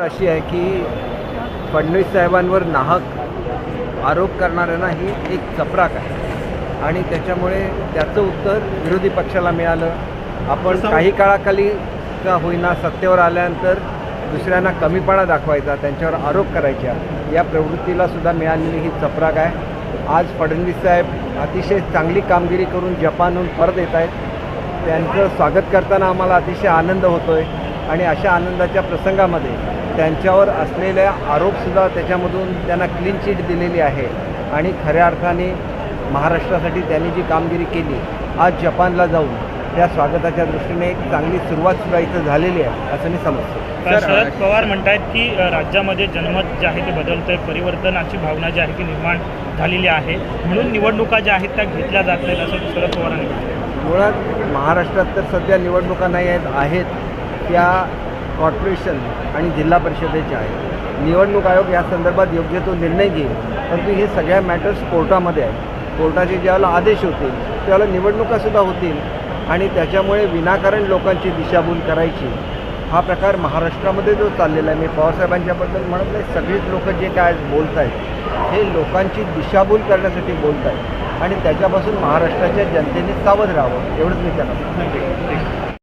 अशी आहे की फडणवीस साहेबांवर नाहक आरोप करणाऱ्यांना ही एक चपराक आहे. आणि त्याच्यामुळे त्याचं उत्तर विरोधी पक्षाला मिळालं. आपण काही काळाखाली का होईना सत्तेवर आल्यानंतर दुसऱ्यांना कमीपणा दाखवायचा त्यांच्यावर आरोप करायच्या या प्रवृत्तीला सुद्धा मिळालेली ही चपराक आहे. आज फडणवीस साहेब अतिशय चांगली कामगिरी करून जपानहून परत येत आहेत. त्यांचं स्वागत करताना आम्हाला अतिशय आनंद होतो आहे आणि अशा आनंदाच्या प्रसंगामध्ये त्यांच्यावर असलेल्या आरोपसुद्धा त्याच्यामधून त्यांना क्लीन चिट दिलेली आहे. आणि खऱ्या अर्थाने महाराष्ट्रासाठी त्यांनी जी कामगिरी केली आज जपानला जाऊन त्या स्वागताच्या दृष्टीने एक चांगली सुरुवात सुद्धा इथं झालेली आहे असं मी समजतो. तर शरद पवार म्हणतायत की राज्यामध्ये जनमत जे आहे ते बदलतंय परिवर्तनाची भावना जी आहे ती निर्माण झालेली आहे. म्हणून निवडणुका ज्या आहेत त्या घेतल्या जात नाहीत असं शरद पवारांनी म्हटलं मुळात महाराष्ट्रात तर सध्या निवडणुका नाही आहेत आहेत त्या कॉर्पोरेशन आणि जिल्हा परिषदेच्या आहेत निवडणूक आयोग या संदर्भात योग्य तो निर्णय घेईल. परंतु हे सगळ्या मॅटर्स कोर्टामध्ये आहेत. कोर्टाचे ज्यावेळेला आदेश होतील त्यावेळेला निवडणुकासुद्धा होतील आणि त्याच्यामुळे विनाकारण लोकांची दिशाभूल करायची. हा प्रकार महाराष्ट्रामध्ये जो चाललेला आहे मी पवारसाहेबांच्याबद्दल म्हणत नाही सगळीच लोक जे काय बोलत आहेत हे लोकांची दिशाभूल करण्यासाठी बोलत आहेत आणि त्याच्यापासून महाराष्ट्राच्या जनतेने सावध राहावं एवढंच मी त्यांना